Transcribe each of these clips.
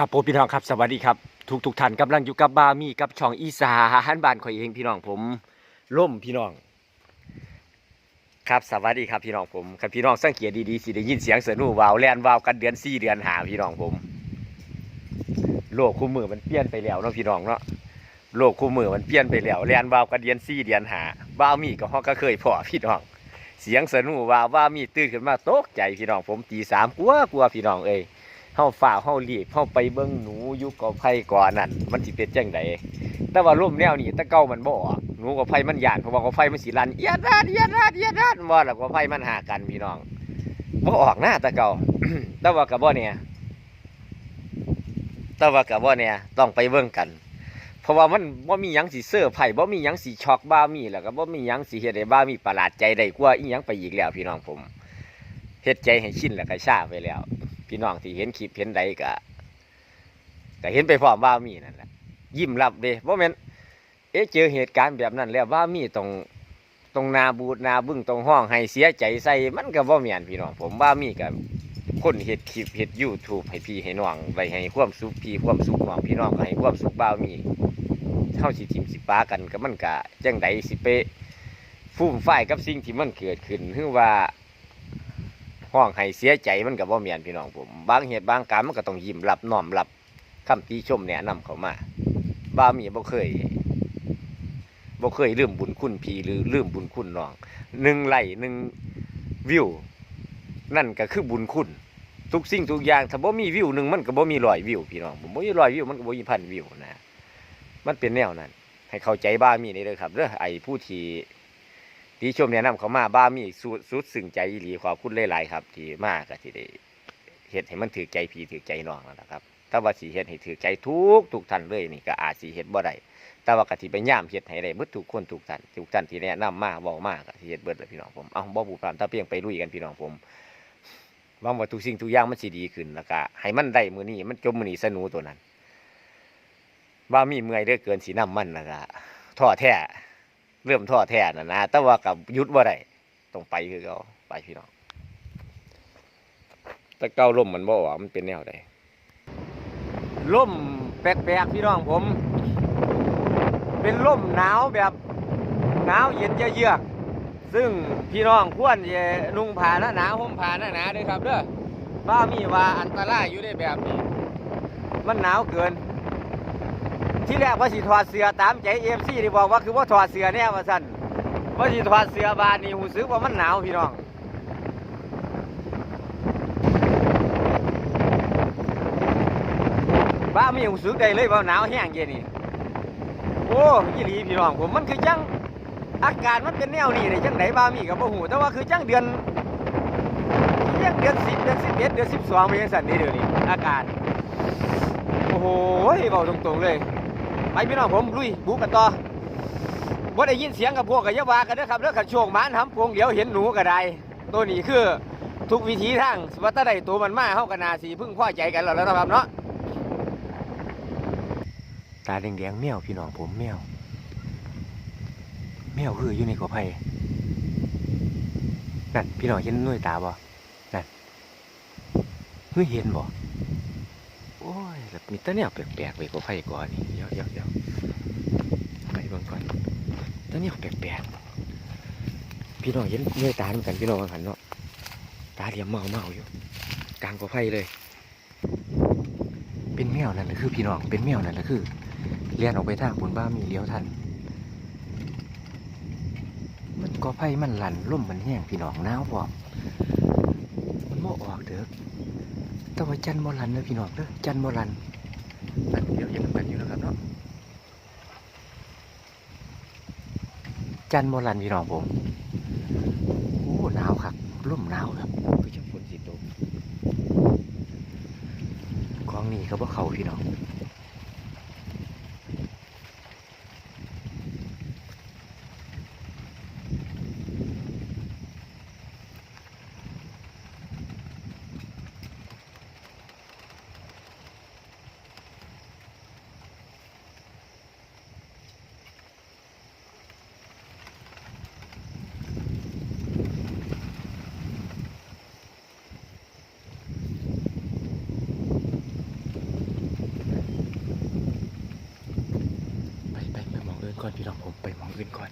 ครับผมพี่น้องครับสวัสดีครับทุกทุกๆท่านกำลังอยู่กับบามีกับช่องอีสานบ้านข่อยเองพี่น้องผมล่มพี่น้อง ครับสวัสดีครับพี่น้องผมครับพี่น้องสังเกตดีๆสิได้ยินเสียงเสือนูวาวแลนวาวกันเดือนสี่เดือนหาพี่น้องผม โลกคู่มือมันเปลี่ยนไปแล้วเนาะพี่น้องเนาะโลกคู่มือมันเปลี่ยนไปแล้วแลนวาวกันเดือนสี่เดือนหาบาวมีก็ฮอกก็เคยพอพี่น้อง เสียงเสือนูวาวว่ามีตื่นขึ้นมาตกใจพี่น้องผมตีสามกลัวกลัวพี่น้องเอ้ย เฮาฝ่าเฮารีบเฮาไปเบิ่งหนูยู่กับไผก่อนนั่นมันสิเป็นจังไดแต่ว่าร่มแนวนี้แตะเก่ามันบ่ออกหนูกับไผมันยานเพราะว่ากับไผมันสิลันเอียดราดเอียดราดเอียดราดบ่ล่ะกับไผมันหากันพี่น้องบ่ออกหน้าตะเก่าแต่ว่าก็บ่เนี่ยแต่ว่าก็บ่เนี่ยต้องไปเบิ่งกัน เพราะว่ามันบ่มีหยังสิเซอร์ไผ่บ่มีหยังสิช็อกบ้ามีแล้วก็บ่มีหยังสิเฮ็ดให้บ้ามีประหลาดใจได้กว่าอีหยังไปอีกแล้วพี่น้องผมเฮ็ดใจให้ชินแล้วก็ชาไปแล้ว พี่น้องที่เห็นคลิปเห็นใดก็ก็เห็นไปพร้อมว่ามีนั่นแหละยิ้มรับเด้เพราะม่นเอ๊ะเจอเหตุการณ์แบบนั้น แล้วว่ามีตรงตรงนาบูดนาบึ้งตรงห้องให้เสียใจใส่มันก็บ่แม่นพี่น้องผมว่ามีกับคนเฮ็ดคลิปเฮ็ด YouTube ให้พี่ให้น้องไว้ให้ความสุขพี่ความสุขน้องพี่น้องก็ให้ความสุขบ่าวมีเฮาสิทิมสิป้ากันก็มันก็จังไดสิไปฟุ่มฝ่ายกับสิ่งที่มันเกิดขึ้นคือว่า ห้องให้เสียใจมันกับว่าเมียนพี่น้องผมบางเหตุบางการมันก็ต้องยิ้มรับน้อมรับคำติชมแนะนำเขามาบ้ามีบ่เคยบ่เคยลืมบุญคุณพี่หรือลืมบุญคุณน้องหนึ่งไลค์หนึ่งวิว นั่นก็คือบุญคุณ ทุกสิ่งทุกอย่างถ้าบ่มีวิวหนึ่งมันก็บ่มีรอยวิวพี่น้องผมบ่มีรอยวิวมันก็บ่มีพันวิวนะ มันเป็นแนวนั้น ให้เข้าใจบ้ามีนี่เลยครับเด้อไอ้ผู้ที่ ที่ชมแนะนำเขามาบ้ามีสุดสุดซึ้งใจอีหลีขอบคุณหลายๆครับ ที่มากที่ได้เฮ็ดให้มันถือใจพี่ถือใจน้องนั่นะครับถ้าว่าสิเฮ็ดให้ถือใจทุกทุกท่านเลยนี่ก็อาจสิเฮ็ดบ่ได้แต่ว่ากะสิไปย่ามเฮ็ดให้ได้เบิดทุกคนทุกท่านทุกท่านที่แนะนำมาเว้ามาก็สิเฮ็ดเบิดเลยพี่น้องผมเอาบ่บูพรามถ้าเพียงไปลุยกันพี่น้องผมหวังว่าทุกสิ่งทุกอย่างมันสิดีขึ้นแล้วก็ให้มันได้มือนี้มันจบมื้อนี้สนุตัวนั้นว่ามีเมื่อยเหลือเกินสินํมันแล้วก็ท้อแท้ เริ่มท้อแท้นะนะแต่ว่ากับยุดว่าได้ต้องไปคือเขาไปพี่น้องแต่เก้าล่มมันบ่ออกมันเป็นแนวใดล่มแปลกๆพี่น้องผม เป็นล่มหนาวแบบหนาวเย็นเยือกซึ่งพี่น้องควรจะนุ่งผ้าหน้าหนาวห่มผ้าหน้าหนาด้วยครับเด้อบ้ามีว่าอันตรายอยู่ในแบบนี้ มันหนาวเกิน ที่แรกว่าสิถอดเสือตามใจเอฟซีที่บอกว่าคือว่าถอดเสือแน่ว่าสั่นว่าสิถอดเสือบานนี่หูซึกว่ามันหนาวพี่น้องบ้ามีหูซึกได้เลยว่าหนาวแห้งเย็นนี่โอ้ยี่หลีพี่น้องผมมันคือจังอากาศมันเป็นแนวนี้เลยจังไหนบ้ามีกับบ่หูแต่ว่าคือจังเดือนยังเดือนสิบเดือนสิบเอ็ดเดือนสิบสองเป็นจังสั่นนี่เดี๋ยวนี้อากาศโอ้โหบอกตรงๆเลย ไปพี่น้องผมลุยบุกกันต่อว่าได้ยินเสียงกับพวกกับยาวากันนะครับแล้วขันโชคหมานทำพวงเดียวเห็นหนูก็ได้ตัวนี้คือทุกวิธีทางสวัสดิ์ใดตัวมันมาเข้ากันนาสีพึ่งพ่อใจกันแล้วนะครับเนาะตาแดงๆแมวพี่น้องผมแมวแมวคืออยู่ในกอไผ่นั่นพี่น้องเห็นหน่วยตาบ่นั่นเฮ้ยเห็นบ่ มีตะเนี่ยแปลกๆไปกว่าไฟก่อนนี่เดี๋ยวเดี๋ยวเดี๋ยวไปเบิ่งก่อนตะเนี่ยแปลกๆพี่น้องเห็นเนื้อตาเหมือนกันพี่น้องกันเนาะตาเหลี่ยมเมาเมาอยู่กลางกว่าไฟเลย เป็นแมวนั่นแหละคือพี่น้องเป็นแมวนั่นแหละคือเลี้ยนออกไปทางบนบ้ามีเลี้ยวทันมันกอไฟมันหลั่นล่มมันแห้งพี่น้องหนาวพร้อมมันโมออกเด้อ แต่ว่าจันทร์บอลันนะพี่น้องเด้อจันทร์บอลันนั่นเดี๋ยวเห็นนำกันอยู่นะครับเนาะจันทร์บอลันพี่น้องผมโอ้หนาวครับร่มหนาวครับคือจังฝนสิตกของนี่ก็บ่เขาพี่น้อง อื่นก่อน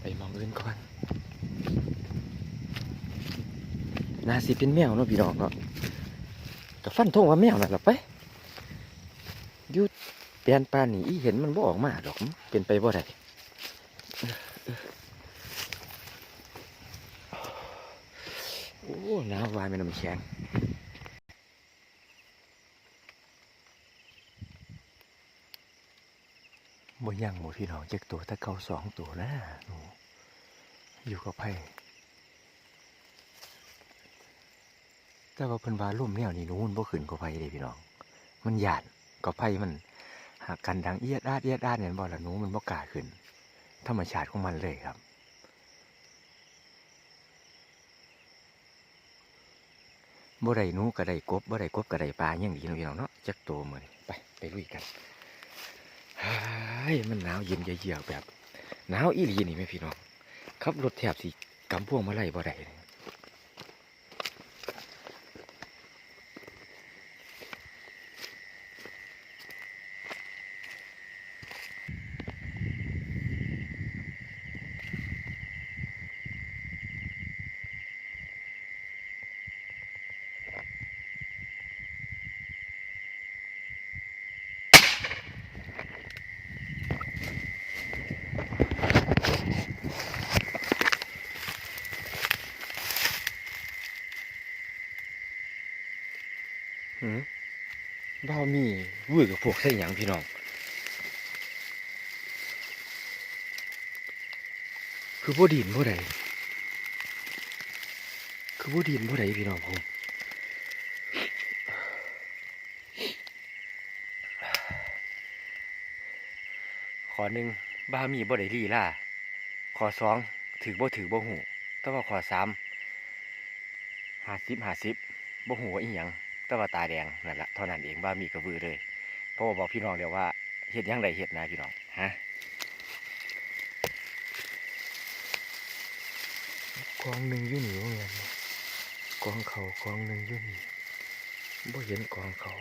ไปมองอื่นก่อน นาสิเป็นแมวเนาะพี่น้องเนาะก็ฟันทงว่าแมวนั่นแหละไปยุดเปลี่ยนปานนี่อีเห็นมันบ่ออกมาดอกเป็นไปบ่ได้โอ้หนาววายแม่น้ำแข็ง บ่ยังบ่พี่น้องเจักตัวถ้าเขาสองตัวนะหนูอยู่กับไผแต่ว่าเพิ่นว่าร่มแนวนี่หนูมันบ่ขึ้นกับไผเด้พี่น้อง มันหยาดกับไผมันหากกันดังเอียดอาดเอียดอาดเนี่ยบ่ละหนูมันบ่กล้าขึ้น ธรรมชาติของมันเลยครับบ่ได้หนูก็ได้กบบ่ได้กบก็ได้ปลาอย่างดีเนาะพี่น้องเนาะจักโตมื้อนไปไปลุยกัน มันหนาวเย็นเยือกแบบหนาวอีหลีนี่แม่พี่น้องขับรถแถบสิกำพวงมาไล่บ่ได้ บ้ามีวื้อกับพวกใส่หยังพี่น้องคือบ่ดินบ่ได้คือบ่ดินบ่ได้พี่น้องผมขอหนึ่งบ้ามีบ่ได้ลีล่าขอสองถือบ่ถือบ่หูแต่ว่าขอสามหาสิบหาสิบบ่หูว่าอีหยัง แต่ว่าตาแดงนั่นแหละเท่านั้นเองบ้ามีกระบือเลยเพราะว่าบอกพี่น้องเดียวว่าเฮ็ดยังไดเฮ็ดนะพี่น้องฮะกองหนึ่งยู่นี่ว่าไงนกองเขากองหนึ่งยู่นี่บ่เห็นกองเขา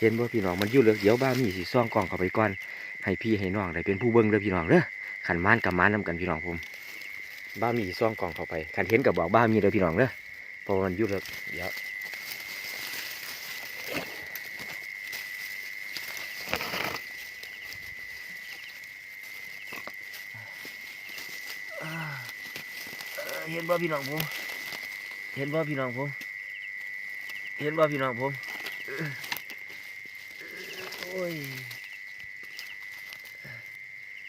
เห็นบ่พี่น้องมันยู่เลือกเดี๋ยวบ้ามีสิซ่องกองเข้าไปก่อนให้พี่ให้น้องได้เป็นผู้เบิ่งเด้อพี่น้องเด้อขันมานกับมานนำกันพี่น้องผม บ้ามีซ่องกล่องเข้าไปขันเห็นกับบอกบ้ามีเด้อพี่น้องเด้อเพราะว่ามันยู่เลือกเดี๋ยวเห็นบ่พี่น้องผม เห็นบ่พี่น้องผม เห็นบ่พี่น้องผมเอ่อโอ้ย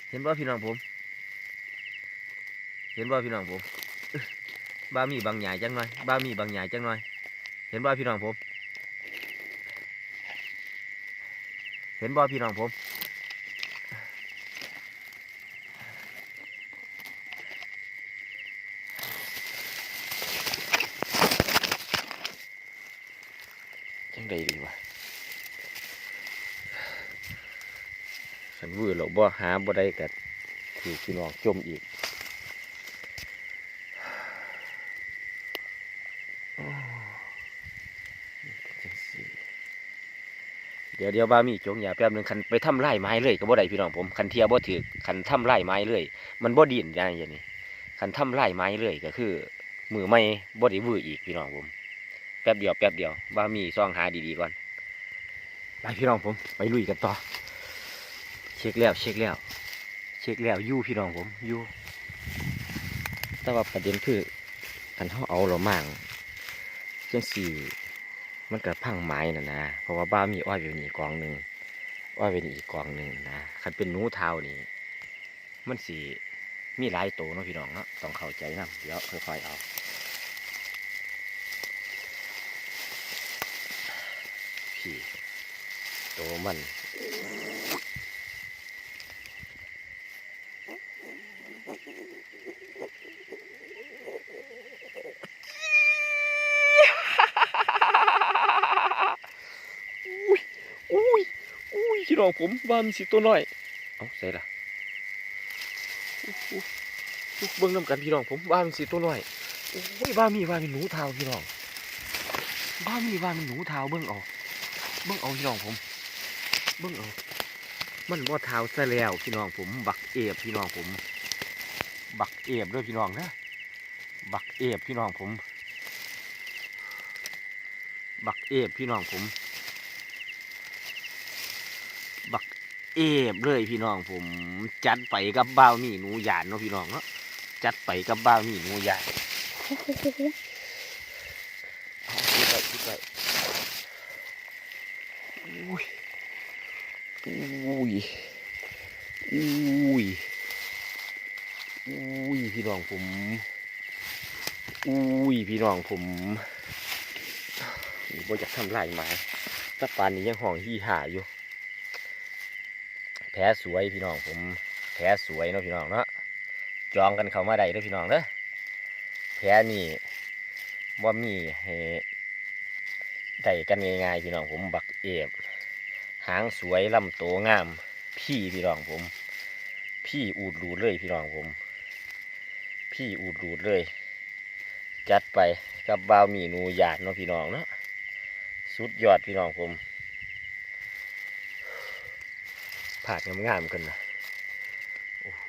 เห็นบ่พี่น้องผม เห็นบ่พี่น้องผมบ้ามีบางใหญ่จังหน่อยบ้ามีบางใหญ่จังหน่อย เห็นบ่พี่น้องผม เห็นบ่พี่น้องผมจังใดดีวะฉันวื้อหรอกบ่หาบ่ได้กัถือพี่น้องจมอีกโอ้จังสิเดี๋ยวเดี๋ยวบ้ามีจงอย่าแป๊บหนึงคันไปทำไร่ไม้เลยก็บ่ได้พี่น้องผมคันเทียบ่ถือคันทำไร่ไม้เลย มันบ่ดินอย่างอย่างนี้คันทำไร่ไม้เลยก็คือ มือไม่บ่ได้วื้ออีกพี่น้องผม แป๊บเดียวแป๊บเดียวว่ามีซองหาดีๆก่อนไปพี่น้องผมไปลุยกันต่อ เช็คแล้ว เช็คแล้ว เช็คแล้วอยู่พี่น้องผมอยู่แต่ว่าประเด็นคือกันเขาเอาเรามั่งจังสี่ มันเกิดพังไม้น่ะนะ เพราะว่าบ้ามีอ้อยอยู่นี่กองหนึ่งอ้อยเป็นอีกกองหนึ่งนะคันเป็นหนูเท้านี่ มันสีมีหลายโตวเนาะพี่น้องเนาะต้องเข้าใจนะเดี๋ยวค่อยๆเอาพี่โตมันอุ้ยอุ้ยอุ้ยพี่ น้องผมว่ามีสิตัวน้อย เอาใส่ละอู้หูเบิ่งน้ำกันพี่น้องผมบ้ามีสิตัวน้อยโอ้ยบ้ามีบ้ามีหนูเทาพี่น้องบ้ามีบ้ามีหนูเทาเบิ่งเอาเบิ่งเอาพี่น้องผม เบิ่งเอามันบ่เท้าซะแล้วพี่น้องผม บักเอฟพี่น้องผม บักเอฟด้วยพี่น้องนะบักเอฟพี่น้องผม บักเอฟพี่น้องผม บัก เอฟเลยพี่น้องผมจัดไปกับบ้าวนี่หนูหยานเนาะพี่น้องเนาะจัดไปกับบ้าวนี่หนูหยานเอาคิดไปคิดไปอุ้ยอุ้ยอุ้ยอุ้ยพี่น้องผมอุ้ยพี่น้องผมนี่บ่อยากทำลายไม้ตะปานนี้ยังห้องฮี่หาอยู่ แผลสวยพี่น้องผมแผลสวยเนาะพี่น้องเนาะจองกันเข้ามาได้เด้อพี่น้องเด้อแผลนี่ว่ามีให้ได้กันง่ายๆพี่น้องผมบักเอฟหางสวยลำโตงาม พี่พี่น้องผม พี่อูดรูดเลยพี่น้องผม พี่อูดรูดเลย จัดไปกับบาวมีนูหยาดเนาะพี่น้องเนาะสุดยอดพี่น้องผม ผาดงามๆกันนะโอ้โห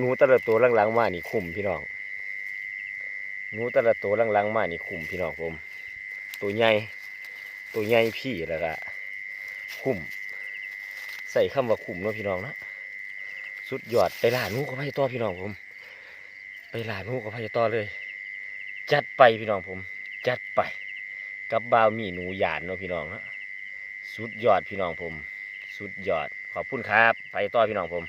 หนูแต่ละตัวลังๆมานี่คุ้มพี่น้องหนูแต่ละตัวลังๆมานี่คุ้มพี่น้องผม ตัวใหญ่ตัวใหญ่พี่แล้วก็คุ้มใส่คำว่าคุ้มเนาะพี่น้องนะสุดยอดไปล่าหนูกับพายต่อพี่น้องผม ไปล่าหนูกับพายต่อเลย จัดไปพี่น้องผม จัดไป กับบาวมีหนูหยานเนาะพี่น้องนะ สุดยอดพี่น้องผม สุดยอดขอบคุณครับ ไปต่อพี่น้องผม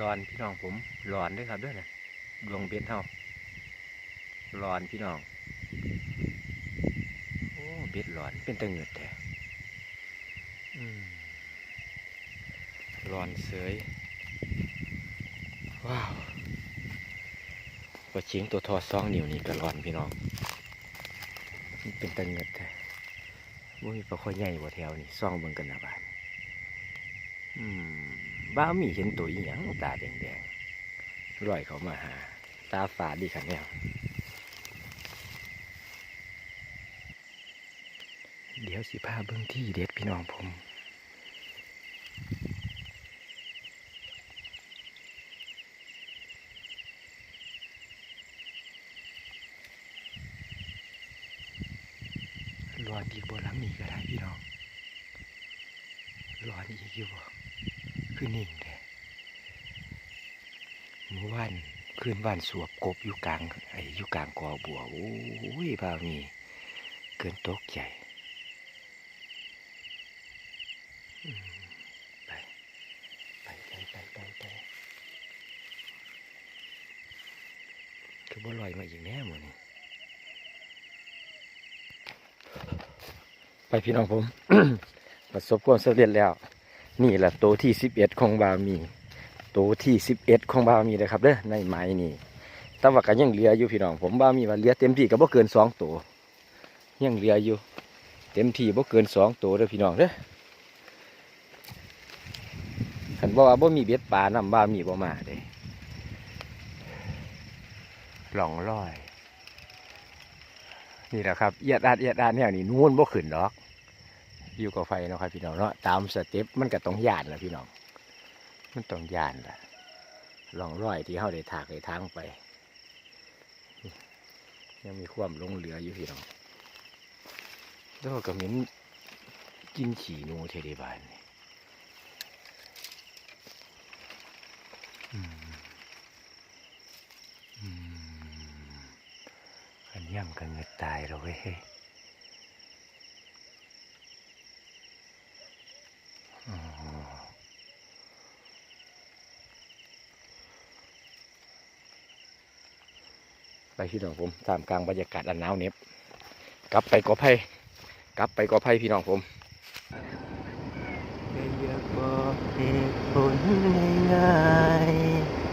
ร้อนพี่น้องผมร้อนด้วยครับด้วยนะดวงเบ็ดเท่าร้อนพี่น้อง โอ้เบ็ดร้อนเป็นตะเงิดแต่อืมร้อนเสยว้าวปลาชิงตัวทอซองนิ้วนี่ก็ร้อนพี่น้องมันเป็นตะเงิดแต่ว่ามีปลาข้อยใหญ่กว่าแถวนี่ซ่องเบิ่งกันนะบ้านอืม บ้ามีเห็นตัวอีหยังตาแดงๆลอยเขามาหา ตาฝาดดีขันแนวเดี๋ยวสิพาเบื้องที่เด็ดพี่น้องผมรอนอีกบ่หลังนี้ก็ได้พี่น้องรอนอีกอยู่บ่ คือนิ่งแท้มื่อวานคืนวานสวบกบอยู่กลางไอ้อยู่กลางกอบัวโอ้ยบ่าวนี่เกินตกใจอืมไปไปไปไปไปไปคือบ่ลอยมาอีกแน่หมดนี่ไปพี่น้องผม ประสบความสำเร็จแล้ว นี่แหละโตวที่สิบเอ็ดของบามีโตวที่สิบเอ็ดของบามีเลยครับเด้อในไม้นี่แต่ว่าก็ยังเหลืออยู่พี่น้องผมบามีว่าเหลือเต็มที่ก็บ่เกินสองตัวยังเหลืออยู่ เต็มที่บ่เกินสองตัวเด้อพี่น้องเด้อขันบอกว่าบ่มีเบ็ดปลานำบามีบ่มาเด้หลองลอย นี่แหละครับเอียดอาดเอียดอาดแนวนี้นู่นบ่ขึ้นดอก อยู่กับไฟเนาะครับพี่น้องเนาะตามสเต็ปมันก็ต้องย่านแหละพี่น้อง มันต้องย่านละลองร้อยที่เขาได้ถากได้ทางไป ยังมีความลงเหลืออยู่พี่น้องแล้วก็เหม็นกินขี่หนูเทเดบานอืมอืมกันย่ำกันเงตายเราเว้ย อ๋อ ไปพี่น้องผมตามกลางบรรยากาศอันหนาวเน็บกลับไปกอไผ่กลับไปกอไผ่พี่น้องผมอยากบอกเหตุผลง่ายๆ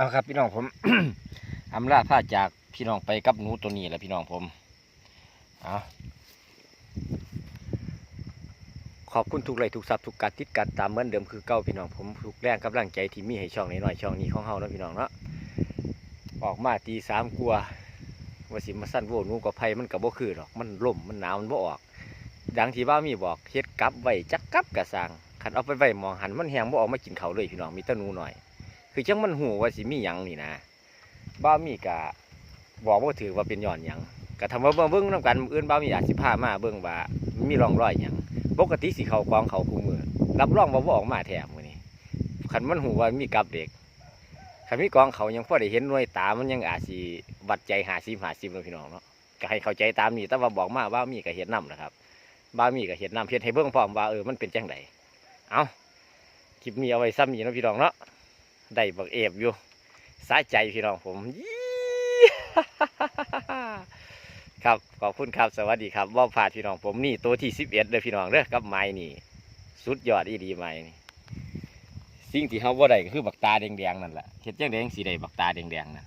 เอาครับพี่น้องผม อำลาพาจากพี่น้องไปกับหนูตัวนี้แหละพี่น้องผมเอาขอบคุณทุกไลค์ทุกซับทุกการติดการตามเหมือนเดิมคือเก้าพี่น้องผมทุกแรงกำลังใจที่มีให้ช่องนี้หน่อยๆช่องนี้ของเฮานะพี่น้องเนาะออกมาตีสามกลัวว่าสิมาสั้นโวหนูกับไผมันกับบ่คือหรอกมันล่มมันหนาวมันบ่ออก ดังที่บ้ามีบอกเฮ็ดกลับไว้จักกลับกระสร้างคันเอาไปไว้หมองหันมันแหงบ่ออกมากินเขาเลยพี่น้องมีต่หนูหน่อย คือจังมันหูว่าสิมีหยังนี่นะบ้ามีกะบอกว่าถือว่าเป็นย้อนหยังกะทำว่าเบิ่งเบิ่งนำกันมื้ออื่นบ้ามีอาจสิพามาเบิ่งว่ามีร่องรอยหยังปกติสิเขากองเขาคู่มือรับร่องว่าบ่าออกมาแถมมือนี้คันมันหูว่ามีกับเด็กคันมีกองเขายังพอได้เห็นหน่วยตามันยังอาจสิวัดใจ50 50เนาะพี่น้องเนาะก็ให้เข้าใจตามนี้แต่ว่าบอกมาว่ามีก็เห็นนํนะครับบ้ามีก็เห็นนํเฮ็ดให้เบิ่งพร้อมว่าเออมันเป็นจังไดเอาคลิปนี้เอาไว้ซ้ำนี้เนาะพี่น้องเนาะ ได้บักเอฟอยู่สาใจพี่น้องผมยี่ครับขอบคุณครับสวัสดีครับว่าผ่าพี่น้องผมนี่ตัวที่สิบเอ็ดเลยพี่น้องเด้อกับไม้นี่สุดยอดอีดีไม้นี่สิ่งที่เขาว่าได้ก็คือบักตาแดงๆนั่นแหละเห็ดจังแดงสีแดงบักตาแดงๆนั่น